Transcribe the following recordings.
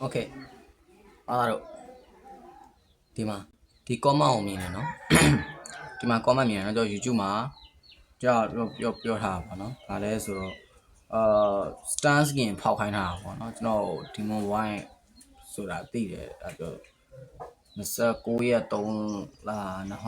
โอเคအားတော့ဒီမှာဒီ comment ကိုမြင်တယ်နော် ဒီမှာ comment မြင်တယ်နော်ကျွန်တော် YouTube မှာကြောက်ပြောပြောပြောထားတာပေါ့နော်ဒါလဲဆိုတော့အာ stan skin ဖောက်ခိုင်းထားတာပေါ့နော်ကျွန်တော်ဒီမွန်ဝိုင်းဆိုတာသိတယ်အဲကြော29ရက်3လ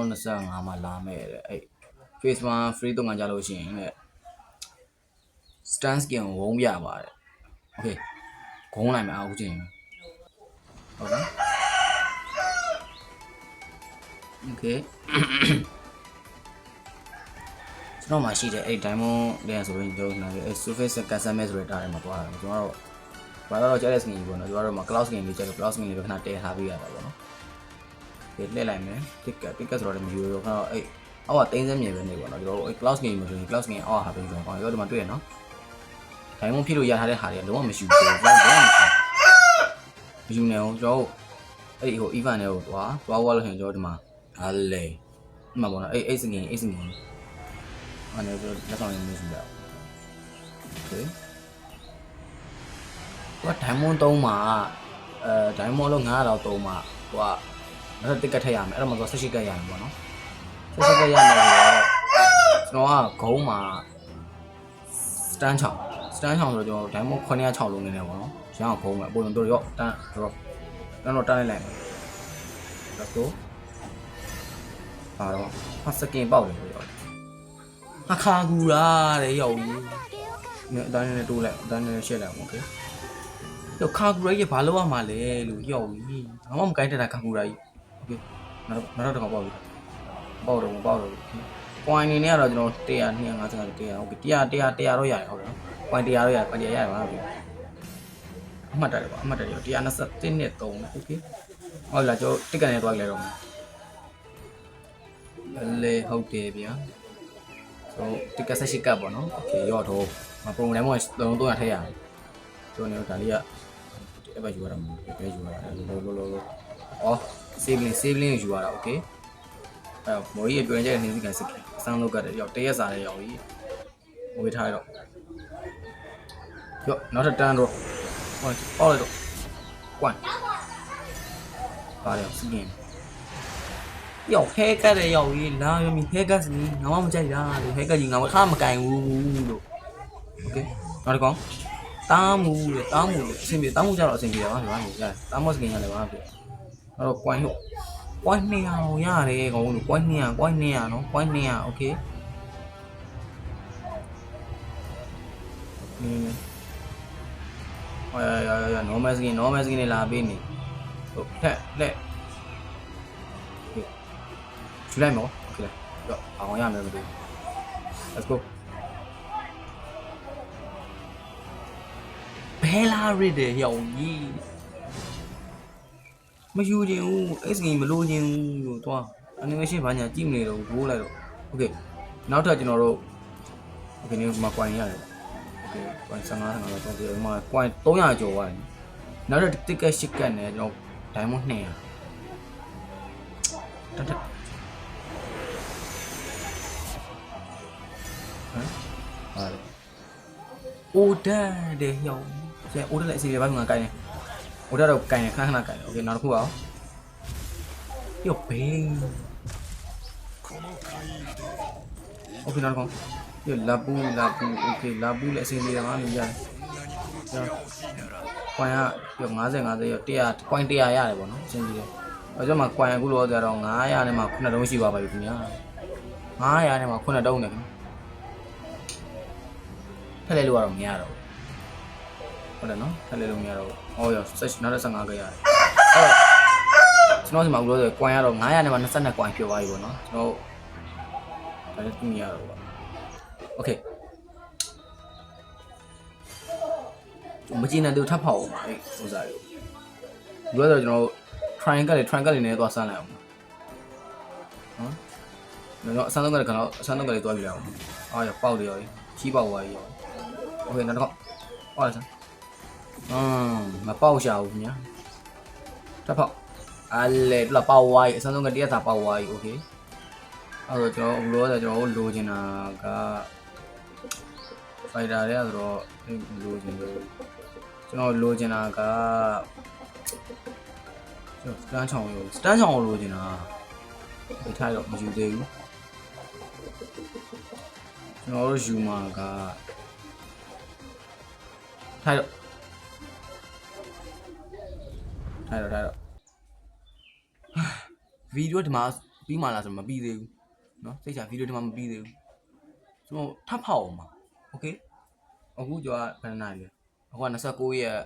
2025မှာလာမယ်တဲ့အဲ့ face မှာ free တော့ငါကြလို့ရှိရင်တဲ့ stan skin ကိုဝုန်းပြပါတယ် okay ဂုံးလိုက်မယ်အခုချင်းဟုတ်ကဲ့ okay ကျွန်တော်မှရှိတယ်အဲ့ diamond တဲ့ဆိုရင်ကျွန်တော်နားအဲ့ surface customer ဆိုတဲ့တားထဲမှာသွားတာကျွန်တော်တော့ဘာလို့ကြားတဲ့ skin ကြီးပေါ့နော်ကျွန်တော်တို့မှာ cloud skin လေးကြားတယ် cloud skin လေးပဲခဏတည်ထားပေးရတာပေါ့နော်ဒီလှည့်လိုက်မယ် ticket ticket ဆိုတော့လည်းမယူရောခဏအဲ့အောက်ကတင်းစင်းမြေပဲနေပေါ့နော်ကျွန်တော်တို့အဲ့ cloud skin မှာဆိုရင် cloud skin အောက်ဟာပဲကျွန်တော်အော်ရောဒီမှာတွေ့ရနော် ဒိုင်မွန်ဖြစ်လို့ရထားတဲ့ဟာတွေကလုံးဝမရှိဘူးကျွန်တော်လုံးဝမရှိဘူးမယူနေအောင်ကျွန်တော်အဲ့ဒီဟို event တွေကိုသွားသွားဝါလို့ရှင်ကျွန်တော်ဒီမှာဟာလေဒီမှာပေါ့နော်အဲ့အဲ့စငင်အဲ့စငင်အဲ့ဒါကျွန်တော်လက်ဆောင်ရင်းနေစီရအောင်โอเคဘာဒိုင်မွန်3မှာအဲဒိုင်မွန်လို့900လောက်3မှာဟိုကနောက်တစ်ကတ်ထည့်ရမယ်အဲ့တော့မှဆို18ကတ်ရမယ်ပေါ့နော်18ကတ်ရမယ်ဆိုတော့ကျွန်တော်ကဂုံးမှာ စတန်းချောင်း စတန်းချောင်းဆိုတော့ကျွန်တော်ဒိုင်းမွန်906လုံးနေတယ်ပေါ့နော်ရအောင်ဖုံးမယ်အပေါ်တော့ရော့တန်းတော့တန်းတော့တန်းလိုက်လိုက်မယ် let's go ပါတော့ဟာစကင်ပေါက်တယ်ပြောရောဟာခါကူရာတဲ့ရောက်ကြီးเนี่ยအတိုင်းနဲ့တိုးလိုက်အတိုင်းနဲ့ရှက်လိုက်အောင်โอเคတော့ခါကူရာကြီးဘာလို့ရမှာလဲလို့ရောက်ကြီးဘာမှမကိုင်းတက်တာခါကူရာကြီးโอเคနောက်နောက်တော့ပေါက်ပြီပေါက်တော့ပေါက်တော့ ပွိုင်နေနဲ့ကတော့ကျွန်တော်100 250 100ဟုတ်ပြီ100 100 100တော့ရတယ်ဟုတ်တယ်နော် ပိုင်တရားတော့ရပိုင်တရားရရပါဘူးအမှတ်တရပါအမှတ်တရ123နဲ့3 okay ဟုတ်လားကျွန်တော်တက်ကန်နဲ့တွားကြလဲတော့မယ်လေဟုတ်တယ်ဗျာဆိုတက်ကန်ဆက်ရှိကပ်ပေါ့နော် okay ရော့တော့မပုံလည်းမဟုတ်တော့တော့ထည့်ရအောင်ကျွန်တော်ဒါလေးကအဲ့ဘက်ယူရတာမဟုတ်ဘူးဘယ်ယူရတာလောလောလောလောအော် sibling sibling ယူရတာ okay အဲ့မော်ကြီးရဲ့ပြောင်းချက်နေစီကန်စကစမ်းလောက်ကတည်းကတရက်စာတဲ့ရောက်ပြီဝေးထားတော့ ရော့နောက်ထပ်တန်းတော့ဟောပေါ့လိုက်တော့ကွမ်ပါရစီကင်ရောက်ဟဲကတ်တဲ့ရောက်ကြီးလာရမီဟဲကတ်စီငါမှမကြိုက်တာလို့ဟဲကတ်ကြီးငါမခါမကင်ဘူးလို့โอเคနောက်တစ်ကောင်တားမှုလေတားမှုလေအဆင်ပြေတားမှုကြတော့အဆင်ပြေပါဗျာညီရတယ်တားမှုစကင်ရတယ်ပါဗျာအဲ့တော့ကွမ်ဟို point 200တော့ရတယ်ကောင်လို့ point 200 point 200နော် point 200 okay နင်း ဟောရရရ normal skin normal skin နေလာပေးနေဟုတ်ဖက်လက်ချူလိုက်မော okay တော့အောင်ရမယ်မသိ let's go ဘဲလာရစ်တဲ့ရောင်ကြီးမယူခြင်းဘူး X game မလိုခြင်းဘူးလို့သွား animation ဘာညာကြည့်မနေတော့ဘူးဘိုးလိုက်တော့ okay နောက်ထပ်ကျွန်တော်တို့ okay ဒီမှာ coin ရတယ် okay coin 55 55တော့ဒီမှာ coin 300ကျော်သွားတယ်နောက်ထပ် ticket 8ကတ်နဲ့ကျွန်တော် diamond 200တက်တက်ဟမ်ဟာအိုဒတ်တဲ့ဟျောင်းကျအိုဒတ်လည်းအစီအစဉ်ဘာမှမကိုင်းနေ ဟိုတော့ကင်ရခဏခဏကင်ရโอเคနောက်တစ်ခုအောင်ယောဘေးโอเคနောက်တစ်ခု ယောလာပူလာပူโอเคလာပူလည်းအစင်းလေးတာမှမရတယ်ကျောင်းကွိုင်ကယော50 50ယော100ကွိုင်100ရတယ်ပေါ့နော်အစင်းလေးတယ်အဲကြောင့်မှကွိုင်အခုလောဆိုတော့900နဲ့မှ9တုံးရှိပါပါပြီခင်ဗျာ900နဲ့မှ9တုံးနဲ့ခင်ထည့်လိုက်လို့ကတော့မရတော့ဘူး ဟုတ်တယ်နော်ထပ်လဲလို့မရတော့ဘူး။အော်ရဆက်နောက်တဲ့15ကရတယ်။အဲ့တော့ကျွန်တော်ဒီမှာဦးလို့ဆိုကွိုင်ကတော့900နဲ့မှ22ကွိုင်ဖြစ်သွားပြီပေါ့နော်။ကျွန်တော်ဒါလည်းသိမရတော့ ဘူး။ Okay ။မကြည့်နဲ့သူထပ်ဖောက်အောင်ပါအဲ့ဥစားတွေ။ဒီကတော့ကျွန်တော် triangle တွေ triangle တွေနဲ့သွားဆန်းလိုက်အောင်။နော်။ကျွန်တော်အဆန်းဆုံးကလည်းကတော့အဆန်းဆုံးကလေးသွားပြလိုက်အောင်။အော်ရပေါက်တယ်ရော။ချီးပေါက်သွားပြီရော။ Okay နောက်တစ်ခေါက်။ပေါက်လိုက်စမ်း။ อืมမပေါက်ရှာဘူးခင်ဗျာတစ်ဖောက်အလေပြပေါက်ဝိုင်းအစဆုံးကတရက်သာပေါက်ဝိုင်းโอเคအဲ့တော့ကျွန်တော်ဘလို့ဆိုကျွန်တော်လိုချင်တာက ဖိုက်တာတွေကဆိုတော့လိုချင်လို့ကျွန်တော်လိုချင်တာက ကျွန်တော်စတန်ချောင်းရောစတန်ချောင်းကိုလိုချင်တာဒီထားတော့မယူသေးဘူးကျွန်တော်တို့ယူမှာကထားတော့ထားတော့ထားတော့ဗီဒီယိုဒီမှာပြီးမှလားဆိုတော့မပြီးသေးဘူးเนาะစိတ်ချဗီဒီယိုဒီမှာမပြီးသေးဘူးကျွန်တော်ထပ်ဖောက်အောင်ပါ โอเคအခုကျော်ကဘယ်နှစ်နာရီလဲအခုက29ရက်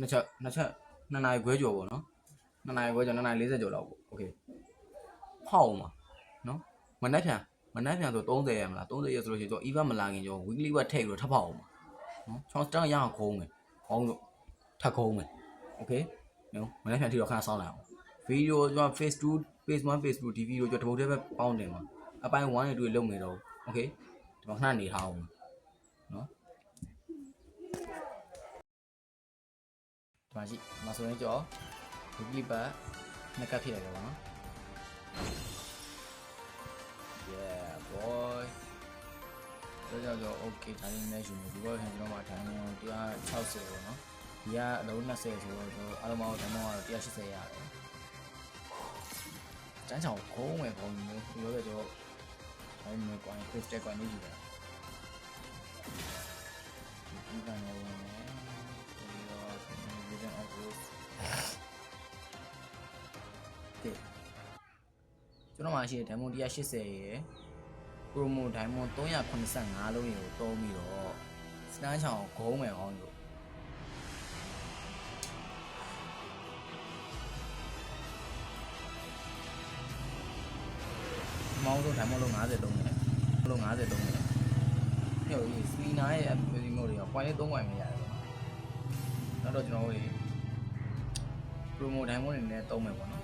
နှစ်ချက်နှစ်ချက်နှစ်နာရီခွဲကျော်ပေါ့နော်နှစ်နာရီခွဲကျော်နှစ်နာရီ40ကျော်လောက်ပေါ့โอเคဖောက်အောင်ပါเนาะမနှက်ဖြန်မနှက်ဖြန်ဆို30ရက်မလား30ရက်ဆိုလို့ရှိရင်ကျော် event မလာခင်ကျော် weekly ဘတ်ထည့်ပြီးတော့ထပ်ဖောက်အောင်ပါเนาะကျွန်တော်စတန်ရအောင်ခုံးမယ်ခေါင်းလို့ထပ်ခုံးမယ်โอเคနော်မနှက်ဖြန်ထိတော့ခဏစောင်းလိုက်အောင် ဗီဒီယိုကျွန်တော် face 2 face 1 face 2ဒီဗီဒီယိုကျွန်တော်တပုတ်တည်းပဲပေါင်းတယ်မှာအပိုင်း1နဲ့2လုံးနေတော့โอเค ဒီမှာခဏနေထားအောင်နော်ဒီမှာရှိဒီမှာဆိုရင်ကြောဒီကလစ်ပါနှစ်ကပ်ဖြစ်ရတယ်ပေါ့နော် yeah boy တော့ကြောက်ကြော okay ဒါလေးနဲ့ယူနေဒီဘောခံကျွန်တော်မှထိုင်နေ160ပေါ့နော်ဒီကအလုံး20ဆိုတော့ကျွန်တော်အားလုံးပေါင်းဓာတ်မောင်းကတော့180ရတယ်ကျန်းချောင်းခုံးမယ်ခေါင်းမျိုးဒီလိုပဲကျွန်တော် ဒါပေမဲ့ကွာ crystal ကွာနေယူတာဒီကနေ့ဝင်မယ်ဒီတော့ vision of this တဲ့ကျွန်တော်မှရှိတဲ့ diamond 180ရယ် promo diamond 385လုံးရေကိုတုံးပြီးတော့စတန်းချောင်းခုံးမယ်ခေါင်းမျိုး င်းဆုံး diamond လုံး50တုံးတယ်လုံး50တုံးတယ်ညို့ဒီစပီနာရဲ့ ability mode တွေက point 3 point မရတယ်နောက်တော့ကျွန်တော်တို့ promo diamond တွေနဲ့တုံးမယ်ပေါ့နော်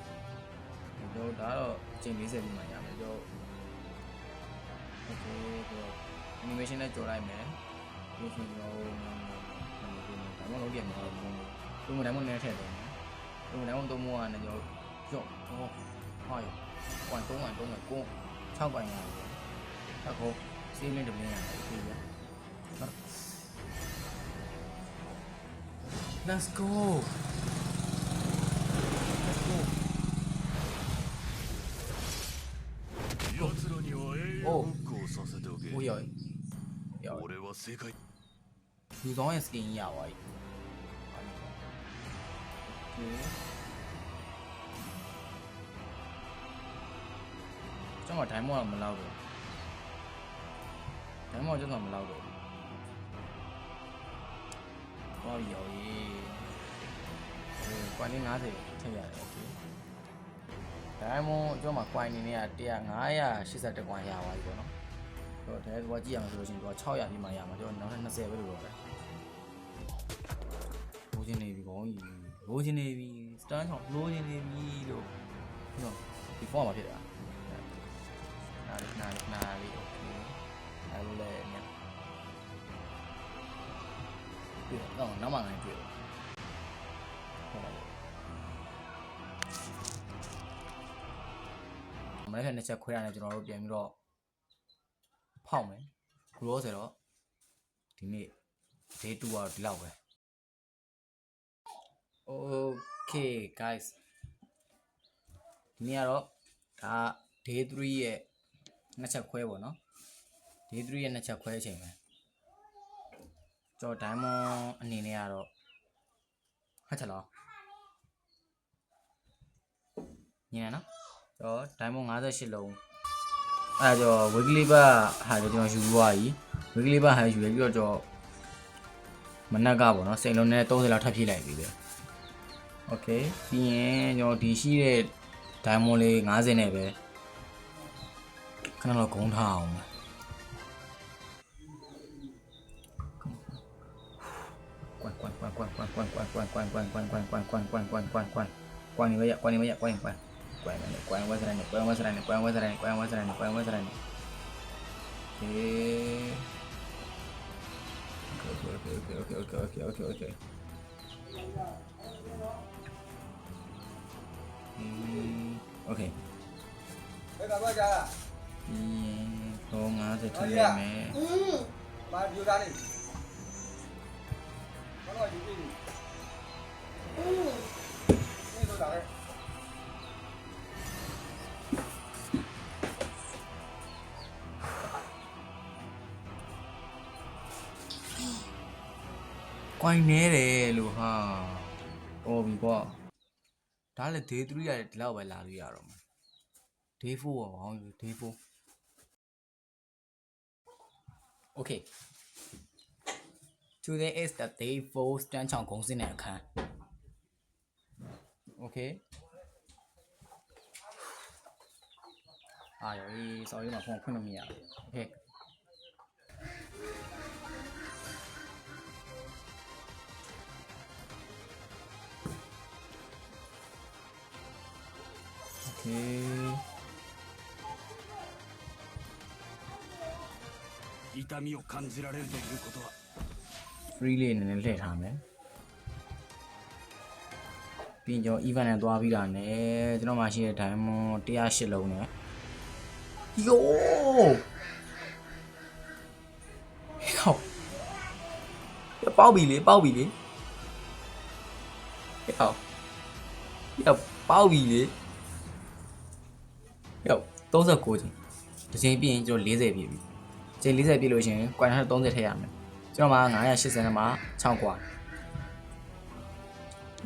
ကျွန်တော်ဒါကတော့အချိန်40ပြီးမှရမယ်ကျွန်တော် okay ဆိုတော့ animation နဲ့ကြော်လိုက်မယ်ဒီရှင်ကျွန်တော်ဒါမှမဟုတ်ဒီမှာတော့ဘုံဘုံတိုင်းမနဲ့ထည့်တယ်ဘုံတိုင်းမတော့မောကနေကျွန်တော်ကြော့ဟောဟာရကွန်3ကွန်3ကွန် ဆောက်ပိုင်းရいယ်အခုစေးလေးတွေနဲ့ပြေးရနော် Let's go おいおい。俺は正解。不動やすけんやわい。ありがとう。 ကျွန်တော်ဒိုင်းမောတော့မလောက်ဘူးဒိုင်းမောကျွန်တော်မလောက်ဘူးဟောရောက်ရေးဟိုကွိုင်းလေး90ထည့်ရတယ်โอเคဒိုင်းမောကျွန်တော်မှာကွိုင်းနေနေက100 981ကွိုင်းရပါပြီပေါ့နော်တော့ဒါကကြည့်ရမှာဆိုလို့ရှိရင်သူက600ပြီးမှရမှာကျွန်တော်နောက်ထပ်20ပဲလို့တော့တယ်လိုချင်နေပြီဘောကြီးလိုချင်နေပြီစတန်ချောင်းလိုချင်နေပြီလို့နော်ဒီဖောင်းမှာဖြစ်တာ နားလေးနားလေးနားလေးโอเคအဲလိုလဲညတွေ့တော့နောက်မှလည်းတွေ့ဟုတ်ပါဘူးမနေ့ကနှစ်ချက်ခွဲရတယ်ကျွန်တော်တို့ပြန်ပြီးတော့ဖောက်မယ်ဂရိုးဆိုတော့ဒီနေ့ day 2ကတော့ဒီလောက်ပဲ okay guys ဒီနေ့ကတော့ဒါ day 3ရဲ့ နှစ်ချက်ခွဲပေါ့နော် day 3ရဲ့နှစ်ချက်ခွဲအချိန်ပဲကျွန်တော် diamond အနေနဲ့ကတော့ဟတ်ချက်လောက်ညင်နော်ကျွန်တော် diamond 58လုံးအဲဒါကျော် weekly ဘတ်ဟာကျွန်တော်ယူသွားပြီ weekly ဘတ်ဟာယူရပြီးတော့ကျွန်တော်မနက်ကပေါ့နော်စိန်လုံးနဲ့30လောက်ထပ်ဖြည့်လိုက်ပြီပဲ โอเคပြီးရင်ကျွန်တော်ဒီရှိတဲ့ diamond လေး50နဲ့ပဲ 看到了广场。关关关关关关关关关关关关关关关关关关，关你们呀，关你们呀，关关。关关关关关关关关关关关关关关关关关关。Okay. Okay, okay, okay, okay, okay, okay, okay, okay. Okay. Okay. તો ngã તો થઈ mẹ મે બાર જોડાની બોલો quay nè rồi luôn ha ô bị quá đó là thế thứ gì là lâu phải là gì rồi mà thế phu à không thế phu okay today is the day 4 stand ချောင်းကုန်းစင်းတဲ့အခန်း okay အာရော် sorry မှာဖုန်းဖွင့်လို့မရဘူး okay โอเค 痛みを感じられるということは free လေးနည်းနည်းလှည့်ထားမယ်ပြီးရင်ကျွန်တော် event နဲ့သွားပြီးတာနဲ့ကျွန်တော်မှရှိတဲ့ diamond 108လုံးနဲ့ယိုးဟောပေါက်ပြီလေပေါက်ပြီလေဟောဟောပေါက်ပြီလေဟော39ချင်းတစ်ချိန်ပြီးရင်ကျွန်တော်40ပြည့်ပြီ ချိန်40ပြည့်လို့ရှင်ကွာ130ထည့်ရမယ်ကျွန်တော်မှာ980နဲ့မှာ6ကွာ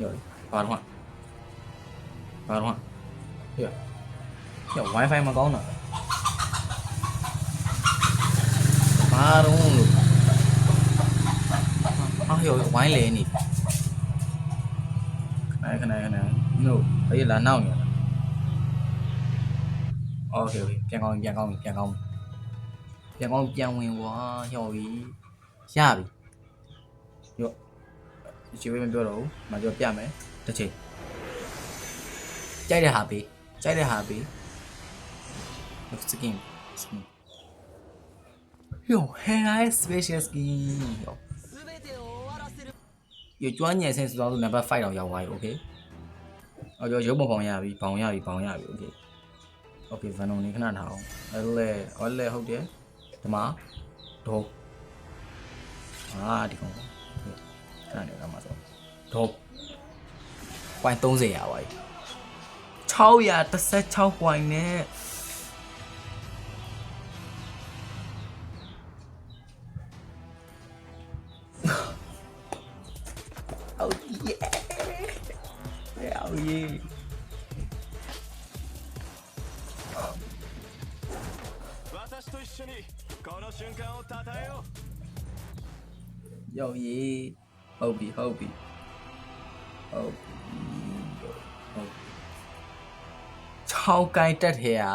ယောဘာတော့ဘာတော့ယောယော wifi မကောင်းတော့ဘာတော့လို့အော်ယောဝိုင်းလေနေခဏခဏခဏ no အေးလာနောက်နေ okay okay ပြန်ကောင်းပြန်ကောင်းပြန်ကောင်း ပြန်ကောင်းပြန်ဝင်ကွာဟျော်ပြီရပြီရော့ခြေဝေးမပြောတော့ဘူးမပြောပြမယ်တစ်ချိန်ကြိုက်တဲ့ဟာပေးကြိုက်တဲ့ဟာပေး of the game skin ယောဟဲရိုင်း special skin ယောယောကျွမ်းညံဆင်းဆိုတော့နံပါတ်5တော့ရောက်သွားပြီ okay အော်ကြောရုပ်ပုံပေါင်ရပြီပေါင်ရပြီပေါင်ရပြီ okay okay ဗန်နုံနေခဏထားအောင်အဲ့လိုလေအော်လေဟုတ်တယ် má đô à thì không là ừ, được là mà rồi. Đô quay tông gì à vậy? Cháu ya ta sẽ cháu quay nè. Oh yeah. Yeah, oh yeah. の瞬間をたたえよう ရောက်ရေးဟုတ်ပြီဟုတ်ပြီဟုတ်ပြီဟုတ်6ကိုင်တက်ထဲက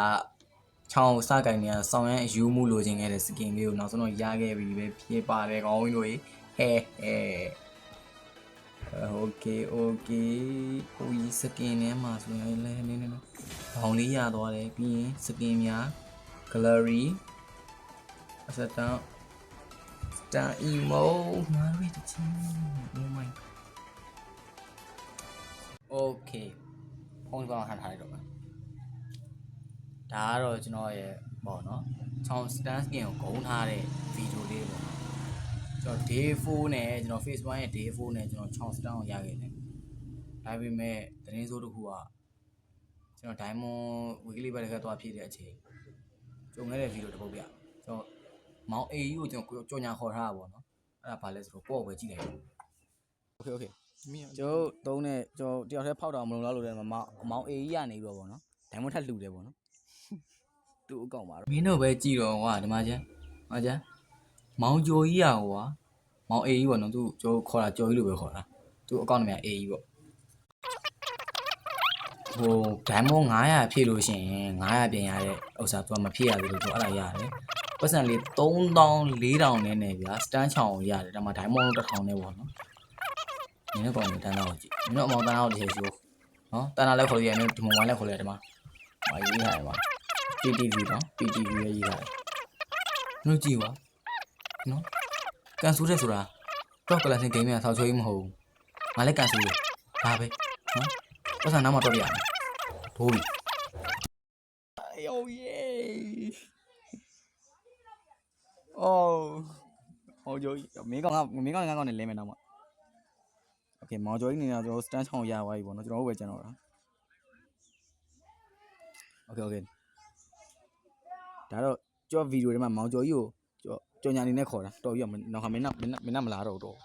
6စကိုင်နေကဆောင်းရမ်းအယူမှုလိုချင်ခဲ့တဲ့စကင်လေးကိုနောက်ဆုံးတော့ရခဲ့ပြီပဲပြေးပါတယ်ကောင်းကြီးတို့ဟဲဟဲโอเคโอเคဟိုကြီးစကင်ထဲမှာဆိုရင်လည်းနည်းနည်းနည်းဘောင်လေးရသွားတယ်ပြီးရင်စကင်များ gallery အစတန် Star emo ငါတို့တချင်း Oh my Okay ဖုန်းကောင်ဟန်ထားလိုက်တော့မယ်ဒါကတော့ကျွန်တော်ရဲ့ပေါ့နော်ချောင်း stand skin ကိုဂုံးထားတဲ့ဗီဒီယိုလေးပေါ့နော်ကျွန်တော် day 4နဲ့ကျွန်တော် Facebook ရဲ့ day 4နဲ့ကျွန်တော်ချောင်း stand ကိုရခဲ့တယ်ဒါပေမဲ့သတင်းစိုးတစ်ခုကကျွန်တော် diamond weekly ဘက်တစ်ခါသွားဖြည့်တဲ့အချိန်ကြုံခဲ့တဲ့ဗီဒီယိုတစ်ပုဒ်ပြကျွန်တော် မောင် AE ကိုကျွန်တော်ကြော်ညာခေါ်ထားတာပေါ့နော်အဲ့ဒါဘာလဲဆိုတော့ပေါ့ပဲကြည့်လိုက်တယ် Okay okay ကျိုးသုံးနဲ့ကျိုးတယောက်တည်းဖောက်တာမလုံလောက်လို့တဲ့မောင်မောင် AE ကနေပြီးတော့ပေါ့နော်ဒိုင်မွန်ထက်လှူတယ်ပေါ့နော်သူ့အကောင့်ပါတော့မင်းတို့ပဲကြည့်တော့ကွာဒီမှာကျန်ဟာကျန်မောင်ကျော်ကြီးอ่ะကွာမောင် AE ပေါ့နော်သူကျိုးခေါ်တာကျော်ကြီးလို့ပဲခေါ်တာသူ့အကောင့်နာမည် AE ပေါ့ဟိုဒိုင်မွန်900ဖြည့်လို့ရှိရင်900ပြင်ရတဲ့ဥစ္စာသူကမဖြည့်ရသေးလို့သူအဲ့ဒါရတယ် ပတ်စံလေး3000 4000နဲ့နဲ့ဗျာစတန်းချောင်းရတယ်ဒါမှဒိုင်မွန်1000နဲ့ပေါ့နော်နင်းတော့တန်းတော့ကြည့်နင်းတော့အမောင်တန်းတော့တစ်ချက်ရှိနော်တန်းတာလည်းခေါ်ရရင်ဒီမိုဘိုင်းလည်းခေါ်ရတယ်ဒီမှာဟာရေးရတယ်မှာ PTV နော် PTV ရဲ့ရေးရတယ်နှုတ်ကြည့်ပါနော်ကန်ဆူတဲ့ဆိုတာတော့ကလစင်ဂိမ်းမြန်ဆောက်ချိုးကြီးမဟုတ်ဘူးငါလည်းကန်ဆူတယ်ဒါပဲနော်ပတ်စံနားမှာတော့ပြရမယ်ဘိုးပြီယောယေ အိုးဟောဂျိုမင်းကောင်ကမင်းကောင်ငါကောင်နဲ့လဲမယ်တော့မှာ โอเคမောင်ကျော်ကြီးနေတော့ကျွန်တော် stand ချောင်းရသွားပြီပေါ့နော်ကျွန်တော်တို့ပဲကျန်တော့တာโอเคโอเคဒါတော့ကျော်ဗီဒီယိုထဲမှာမောင်ကျော်ကြီးကိုကျော်ကြော်ညာနေနဲ့ခေါ်တာတော်ပြီတော့နောက်ခါမင်းနောက်မင်းနောက်မင်းနောက်မလာတော့ဘူးတော့